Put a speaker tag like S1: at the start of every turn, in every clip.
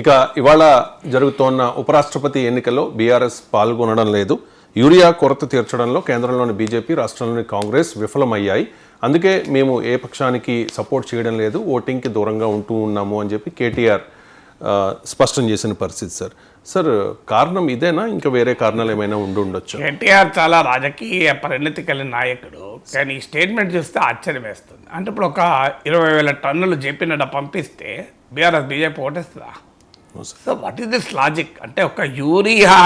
S1: ఇక ఇవాళ జరుగుతోన్న ఉపరాష్ట్రపతి ఎన్నికల్లో బీఆర్ఎస్ పాల్గొనడం లేదు. యూరియా కొరత తీర్చడంలో కేంద్రంలోని బీజేపీ రాష్ట్రంలోని కాంగ్రెస్ విఫలమయ్యాయి. అందుకే మేము ఏ పక్షానికి సపోర్ట్ చేయడం లేదు ఓటింగ్కి దూరంగా ఉంటూ ఉన్నాము అని చెప్పి కేటీఆర్ స్పష్టం చేసిన పరిస్థితి సార్. సార్ కారణం ఇదేనా? ఇంకా వేరే కారణాలు ఏమైనా ఉండి ఉండొచ్చు?
S2: కేటీఆర్ చాలా రాజకీయ పరిణతి కలిగిన నాయకుడు. కానీ ఈ స్టేట్మెంట్ చూస్తే ఆశ్చర్యం వేస్తుంది. అంటే ఇప్పుడు ఒక ఇరవై వేల టన్నులు జేపీ నడ్డా పంపిస్తే BRS BJP ఓటేస్తుందా? So what is this logic అంటే ఒక యూరియా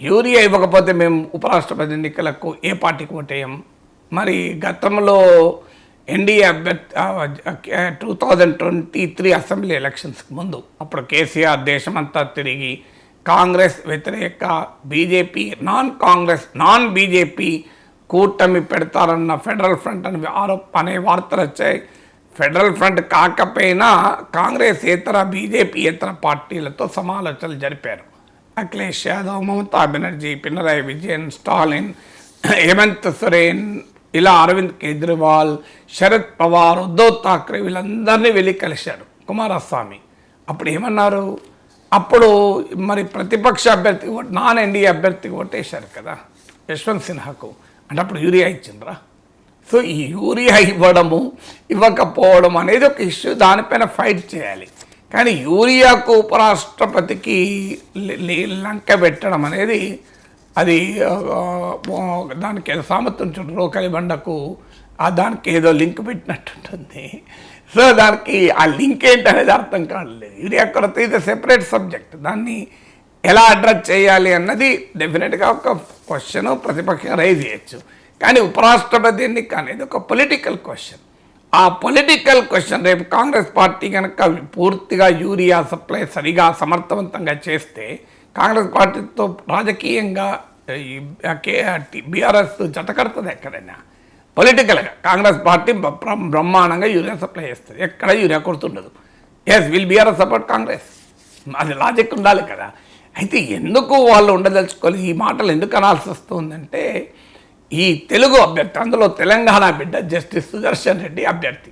S2: యూరియా ఇవ్వకపోతే మేము ఉపరాష్ట్రపతి ఎన్నికలకు ఏ పార్టీకి ఓటేయం? మరి గతంలో ఎన్డీఏ అభ్యర్థి two thousand twenty three assembly ఎలక్షన్స్కి ముందు అప్పుడు కేసీఆర్ దేశమంతా తిరిగి కాంగ్రెస్ వ్యతిరేక BJP non Congress non BJP కూటమి పెడతారన్న ఫెడరల్ ఫ్రంట్ అని ఆరోప అనే వార్తలు వచ్చాయి. ఫెడరల్ ఫ్రంట్ కాకపోయినా కాంగ్రెస్ ఇతర బీజేపీ ఇతర పార్టీలతో సమాలోచనలు జరిపారు. అఖిలేష్ యాదవ్ మమతా బెనర్జీ పినరాయి విజయన్ స్టాలిన్ హేమంత్ సొరేన్ ఇలా అరవింద్ కేజ్రీవాల్ శరద్ పవార్ ఉద్ధవ్ ఠాక్రే వీళ్ళందరినీ వెళ్ళి కలిశారు కుమారస్వామి. అప్పుడు ఏమన్నారు? అప్పుడు మరి ప్రతిపక్ష అభ్యర్థి నాన్ ఎన్డీఏ అభ్యర్థికి ఓటేశారు కదా యశ్వంత్ సిన్హాకు. అంటే అప్పుడు యూరియా ఇచ్చిండ్రా? సో ఈ యూరియా ఇవ్వడము ఇవ్వకపోవడం అనేది ఒక ఇష్యూ. దానిపైన ఫైట్ చేయాలి. కానీ యూరియాకు ఉపరాష్ట్రపతికి లంక పెట్టడం అనేది అది దానికి ఏదో సామర్థ్యం చూడు రోకలి బండకు ఆ దానికి ఏదో లింక్ పెట్టినట్టుంటుంది. సో దానికి ఆ లింక్ ఏంటనేది అనేది అర్థం కాలేదు. యూరియా కొరత ఇది సెపరేట్ సబ్జెక్ట్. దాన్ని ఎలా అడ్రస్ చేయాలి అన్నది డెఫినెట్గా ఒక క్వశ్చన్ ప్రతిపక్షం రైజ్ చేయొచ్చు. కానీ ఉపరాష్ట్రపతి ఎన్నిక అనేది ఒక పొలిటికల్ క్వశ్చన్ ఆ పొలిటికల్ క్వశ్చన్ రేపు కాంగ్రెస్ పార్టీ కనుక పూర్తిగా యూరియా సప్లై సరిగా సమర్థవంతంగా చేస్తే కాంగ్రెస్ పార్టీతో రాజకీయంగా బీఆర్ఎస్ జతకడుతుంది ఎక్కడైనా. పొలిటికల్గా కాంగ్రెస్ పార్టీ బ్ర- బ్రహ్మాండంగా యూరియా సప్లై చేస్తుంది. ఎక్కడ urea కొడుతుండదు. Yes will BRS support Congress అది లాజిక్ ఉండాలి కదా. అయితే ఎందుకు వాళ్ళు ఉండదలుచుకోవాలి ఈ మాటలు ఎందుకు అనాల్సి వస్తుందంటే ఈ తెలుగు అభ్యర్థి అందులో తెలంగాణ బిడ్డ జస్టిస్ సుదర్శన్ రెడ్డి అభ్యర్థి.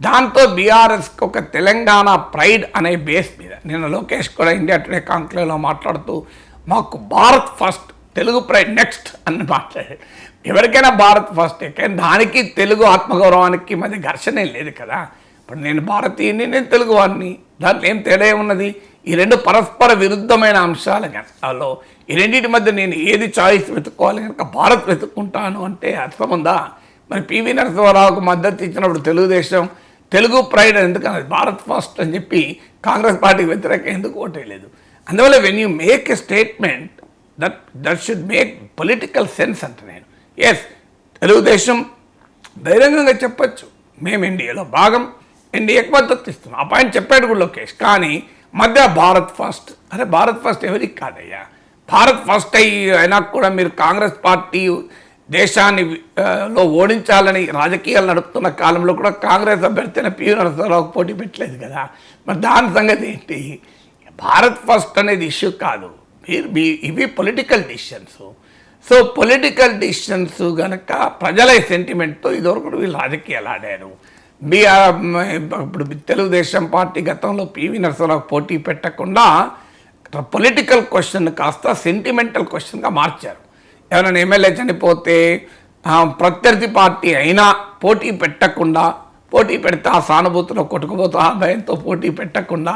S2: దాంతో బీఆర్ఎస్కి ఒక తెలంగాణ ప్రైడ్ అనే బేస్ మీద నేను లోకేష్ కూడా ఇండియా టుడే కాంక్లేవ్లో మాట్లాడుతూ మాకు Bharat first Telugu pride next అని మాట్లాడాడు ఎవరికైనా భారత్ ఫస్ట్ కానీ దానికి తెలుగు ఆత్మగౌరవానికి మధ్య ఘర్షణ లేదు కదా. ఇప్పుడు నేను భారతీయుని నేను తెలుగు వాడిని దాంట్లో ఏం తేడా ఉన్నది ఈ రెండు పరస్పర విరుద్ధమైన అంశాలు కనుకలో ఈ రెండింటి మధ్య నేను ఏది చాయిస్ వెతుక్కోవాలి కనుక భారత్ వెతుక్కుంటాను అంటే అర్థం ఉందా? మరి పివి నరసింహారావుకు మద్దతు ఇచ్చినప్పుడు తెలుగుదేశం తెలుగు ప్రైడ్ ఎందుకన్నది భారత్ ఫస్ట్ అని చెప్పి కాంగ్రెస్ పార్టీకి వ్యతిరేకంగా ఎందుకు ఓటేయలేదు? అందువల్ల when you make a statement that that should make political sense అంట నేను. ఎస్ తెలుగుదేశం బహిరంగంగా చెప్పచ్చు. మేము ఎన్డీఏలో భాగం. ఎన్డీఏకి మద్దతు ఇస్తున్నాం. ఆ పాయింట్ చెప్పాడు కూడా లోకేష్. కానీ మధ్య భారత్ ఫస్ట్. అరే భారత్ ఫస్ట్ ఎవరికి కాదయ్యా? భారత్ ఫస్ట్ అయ్యి అయినా కూడా మీరు కాంగ్రెస్ పార్టీ దేశాన్ని లో ఓడించాలని రాజకీయాలు నడుపుతున్న కాలంలో కూడా కాంగ్రెస్ అభ్యర్థి అయిన పివి పోటీ పెట్టలేదు కదా. మరి దాని సంగతి ఏంటి? భారత్ ఫస్ట్ అనేది ఇష్యూ కాదు. మీరు మీ ఇవి political decisions. So political decisions కనుక ప్రజల సెంటిమెంట్తో ఇదివరకు వీళ్ళు రాజకీయాలు ఆడారు. బీఆర్ ఇప్పుడు తెలుగుదేశం పార్టీ గతంలో పివి నరసింహరావు పోటీ పెట్టకుండా పొలిటికల్ క్వశ్చన్ కాస్త సెంటిమెంటల్ క్వశ్చన్గా మార్చారు. ఎవరైనా ఎమ్మెల్యే చనిపోతే ప్రత్యర్థి పార్టీ అయినా పోటీ పెట్టకుండా పోటీ పెడితే ఆ సానుభూతిలో కొట్టుకుపోతా ఆ భయంతో పోటీ పెట్టకుండా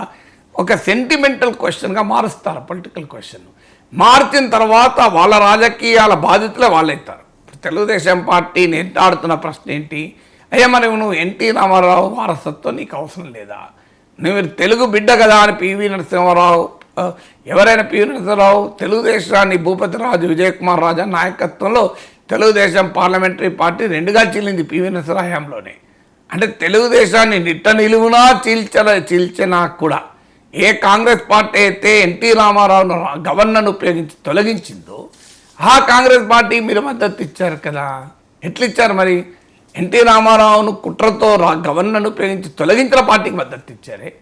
S2: ఒక సెంటిమెంటల్ క్వశ్చన్గా మారుస్తారు పొలిటికల్ క్వశ్చన్ మార్చిన తర్వాత వాళ్ళ రాజకీయాల బాధితులే వాళ్ళు అవుతారు తెలుగుదేశం పార్టీ నెట్టాడుతున్న ప్రశ్న ఏంటి? అయ్యా మరి నువ్వు ఎన్టీ రామారావు వారసత్వం నీకు అవసరం లేదా? నువ్వు తెలుగు బిడ్డ కదా అని పివి నరసింహారావు ఎవరైనా పివి నరసింహారావు తెలుగుదేశాన్ని భూపతిరాజు విజయకుమార్ రాజా నాయకత్వంలో తెలుగుదేశం పార్లమెంటరీ పార్టీ రెండుగా చీలింది పివి నరసింహ హయాంలోనే. అంటే తెలుగుదేశాన్ని నిట్ట నిలువునా చీల్చల చీల్చినా కూడా ఏ కాంగ్రెస్ పార్టీ అయితే ఎన్టీ రామారావును గవర్నర్ను ఉపయోగించి తొలగించిందో ఆ కాంగ్రెస్ పార్టీ మీరు మద్దతు ఇచ్చారు కదా. ఎట్లిచ్చారు మరి? ఎన్టీ రామారావును కుట్రతో రా గవర్నర్ను ఉపయోగించి తొలగించిన పార్టీకి మద్దతు ఇచ్చారే.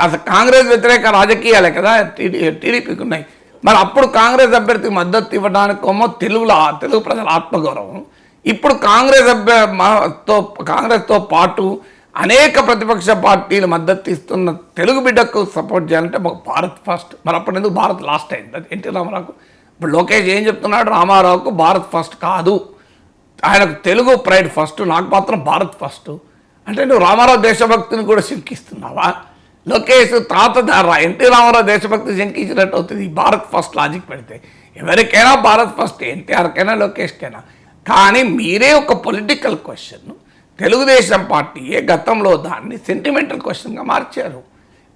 S2: అసలు కాంగ్రెస్ వ్యతిరేక రాజకీయాలే కదా టీడీ టీడీపీకి ఉన్నాయి. మరి అప్పుడు కాంగ్రెస్ అభ్యర్థికి మద్దతు ఇవ్వడానికేమో తెలుగులో తెలుగు ప్రజల ఆత్మగౌరవం. ఇప్పుడు కాంగ్రెస్ అభ్య మా- తో కాంగ్రెస్తో పాటు అనేక ప్రతిపక్ష పార్టీలు మద్దతు ఇస్తున్న తెలుగు బిడ్డకు సపోర్ట్ చేయాలంటే మాకు భారత్ ఫస్ట్. మరి అప్పుడు ఎందుకు భారత్ లాస్ట్ అయింది? ఎన్టీ రామారావుకు. ఇప్పుడు లోకేష్ ఏం చెప్తున్నాడు? రామారావుకు భారత్ ఫస్ట్ కాదు. ఆయనకు తెలుగు ప్రైడ్ ఫస్ట్ నాకు మాత్రం భారత్ ఫస్ట్. అంటే నువ్వు రామారావు దేశభక్తిని కూడా శంకిస్తున్నావా? లోకేష్ తాత దారా ఎన్టీ రామారావు దేశభక్తి శంకించినట్టు అవుతుంది. ఈ భారత్ ఫస్ట్ లాజిక్ పెడితే ఎవరికైనా భారత్ ఫస్ట్ ఎన్టీఆర్కైనా లోకేష్కైనా. కానీ మీరే ఒక పొలిటికల్ క్వశ్చన్. తెలుగుదేశం పార్టీయే గతంలో దాన్ని సెంటిమెంటల్ క్వశ్చన్గా మార్చారు.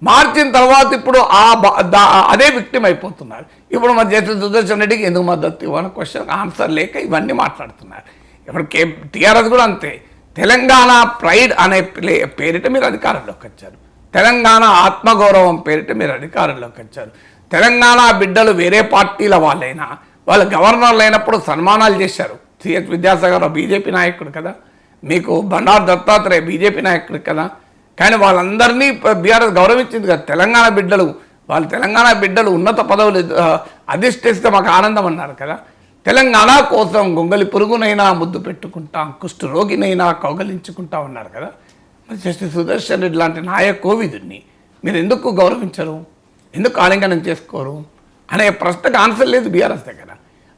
S2: మార్చిన తర్వాత ఇప్పుడు ఆ దా- అదే విక్టిమ్ అయిపోతున్నారు. ఇప్పుడు మన జస్టిస్ సుదర్శన్ రెడ్డికి ఎందుకు మద్దతు ఇవ్వని? క్వశ్చన్ ఆన్సర్ లేక ఇవన్నీ మాట్లాడుతున్నారు. ఇప్పుడు కే టీఆర్ఎస్ కూడా అంతే. తెలంగాణ ప్రైడ్ అనే ప్లే పేరిట మీరు అధికారంలోకి వచ్చారు. తెలంగాణ ఆత్మగౌరవం పేరిట మీరు అధికారంలోకి వచ్చారు. తెలంగాణ బిడ్డలు వేరే పార్టీల వాళ్ళైనా వాళ్ళు గవర్నర్లు అయినప్పుడు సన్మానాలు చేశారు. సిహెచ్ విద్యాసాగర్ బీజేపీ నాయకుడు కదా. మీకు బండారు దత్తాత్రేయ బీజేపీ నాయకుడు కదా. కానీ వాళ్ళందరినీ బీఆర్ఎస్ గౌరవించింది కదా. తెలంగాణ బిడ్డలు వాళ్ళు తెలంగాణ బిడ్డలు ఉన్నత పదవులు అధిష్టిస్తే అధిష్ఠిస్తే మాకు ఆనందం అన్నారు కదా. తెలంగాణ కోసం గొంగలి పురుగునైనా ముద్దు పెట్టుకుంటాం కుష్టు రోగినైనా కౌగలించుకుంటా ఉన్నారు కదా. మరి జస్టిస్ సుదర్శన్ రెడ్డి లాంటి నాయ కోవిదుడిని మీరు ఎందుకు గౌరవించరు? ఎందుకు ఆలింగనం చేసుకోరు? అనే ప్రశ్నకు ఆన్సర్ లేదు బీఆర్ఎస్ దగ్గర.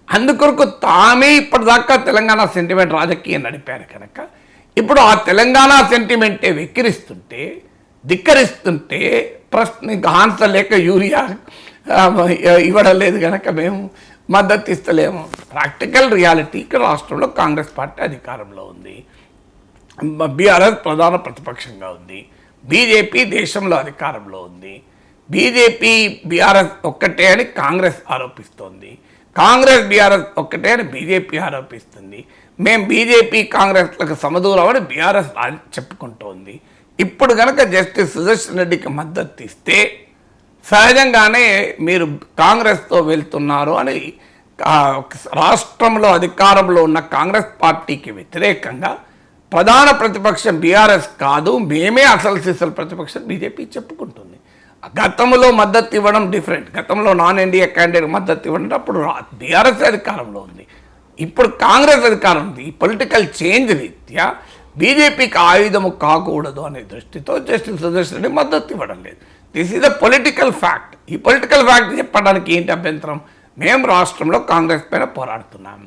S2: అందుకొరకు తామే ఇప్పటిదాకా తెలంగాణ సెంటిమెంట్ రాజకీయం నడిపారు కనుక ఇప్పుడు ఆ తెలంగాణ సెంటిమెంటే వెక్కిరిస్తుంటే ధిక్కరిస్తుంటే ప్రశ్న ఆన్సర్ లేక యూరియా ఇవ్వడం లేదు కనుక మేము మద్దతు ఇస్తలేము ప్రాక్టికల్ రియాలిటీ ఇక్కడ రాష్ట్రంలో కాంగ్రెస్ పార్టీ అధికారంలో ఉంది. బీఆర్ఎస్ ప్రధాన ప్రతిపక్షంగా ఉంది. బీజేపీ దేశంలో అధికారంలో ఉంది. బీజేపీ బీఆర్ఎస్ ఒక్కటే అని కాంగ్రెస్ ఆరోపిస్తోంది. కాంగ్రెస్ బీఆర్ఎస్ ఒక్కటే అని బీజేపీ ఆరోపిస్తుంది. మేము బీజేపీ కాంగ్రెస్లకు సమదూరం అని బీఆర్ఎస్ చెప్పుకుంటోంది. ఇప్పుడు కనుక జస్టిస్ సుదర్శన్ రెడ్డికి మద్దతు ఇస్తే సహజంగానే మీరు కాంగ్రెస్తో వెళ్తున్నారు అని రాష్ట్రంలో అధికారంలో ఉన్న కాంగ్రెస్ పార్టీకి వ్యతిరేకంగా ప్రధాన ప్రతిపక్షం బీఆర్ఎస్ కాదు మేమే అసలు సిసలు ప్రతిపక్షం బీజేపీ చెప్పుకుంటుంది. గతంలో మద్దతు ఇవ్వడం డిఫరెంట్ గతంలో నాన్ ఎన్డీఏ క్యాండిడేట్ మద్దతు ఇవ్వడం అప్పుడు బీఆర్ఎస్ అధికారంలో ఉంది. ఇప్పుడు కాంగ్రెస్ అధికారం ఉంది. ఈ పొలిటికల్ చేంజ్ రీత్యా బీజేపీకి ఆయుధము కాకూడదు అనే దృష్టితో జస్టిస్ సుదర్శన్ మద్దతు ఇవ్వడం లేదు. This is the political fact ఈ పొలిటికల్ ఫ్యాక్ట్ చెప్పడానికి ఏంటి అభ్యంతరం? మేము రాష్ట్రంలో కాంగ్రెస్ పైన పోరాడుతున్నాం.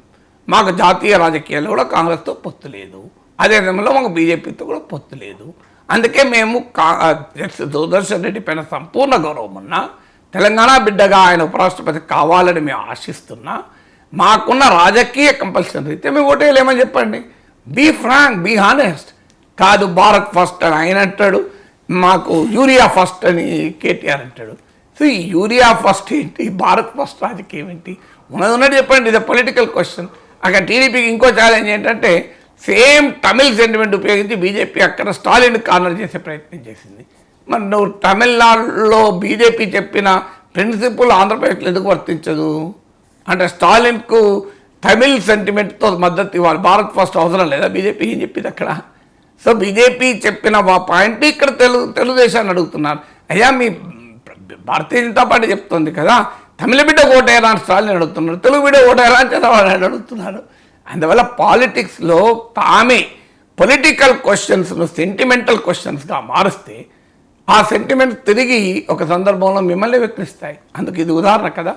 S2: మాకు జాతీయ రాజకీయాల్లో కూడా కాంగ్రెస్తో పొత్తు లేదు. అదే విధంగా మాకు బీజేపీతో కూడా పొత్తు లేదు. అందుకే మేము కా జస్టిస్ రెడ్డి పైన సంపూర్ణ గౌరవం ఉన్నా తెలంగాణ బిడ్డగా ఆయన ఉపరాష్ట్రపతి కావాలని మేము ఆశిస్తున్నా మాకున్న రాజకీయ కంపల్సరీ అయితే మేము ఓటేయలేమని చెప్పండి. బీ ఫ్రాంక్ బీ హానెస్ట్ కాదు భారత్ ఫస్ట్ అని ఆయన అంటాడు. మాకు యూరియా ఫస్ట్ అని కేటీఆర్ అంటాడు. సో ఈ యూరియా ఫస్ట్ ఏంటి? భారత్ ఫస్ట్ రాజకీయం ఏంటి? ఉన్నది ఉన్నది చెప్పండి ఇది పొలిటికల్ క్వశ్చన్ అక్కడ టీడీపీకి ఇంకో ఛాలెంజ్ ఏంటంటే సేమ్ తమిళ్ సెంటిమెంట్ ఉపయోగించి బీజేపీ అక్కడ స్టాలిన్ కార్నర్ చేసే ప్రయత్నం చేసింది. మరి నువ్వు తమిళనాడులో బీజేపీ చెప్పిన ప్రిన్సిపల్ ఆంధ్రప్రదేశ్లో ఎందుకు వర్తించదు? అంటే స్టాలిన్కు తమిళ్ సెంటిమెంట్తో మద్దతు ఇవ్వాలి. భారత్ ఫస్ట్ అవసరం లేదా? బీజేపీ ఏం చెప్పింది అక్కడ? సో బీజేపీ చెప్పిన మా పాయింట్ ఇక్కడ తెలుగు తెలుగుదేశాన్ని అడుగుతున్నారు. అయ్యా మీ భారతీయ జనతా పార్టీ చెప్తుంది కదా తమిళ బిడ్డ ఓటేయరా అని స్టాలిన్ అడుగుతున్నారు తెలుగు బిడ్డ ఓటేయరా అని చంద్రబాబు అడుగుతున్నారు. అందువల్ల పాలిటిక్స్లో తామే పొలిటికల్ క్వశ్చన్స్ను సెంటిమెంటల్ క్వశ్చన్స్గా మారుస్తే ఆ సెంటిమెంట్ తిరిగి ఒక సందర్భంలో మిమ్మల్ని వ్యక్తిస్తాయి అందుకు ఇది ఉదాహరణ కదా.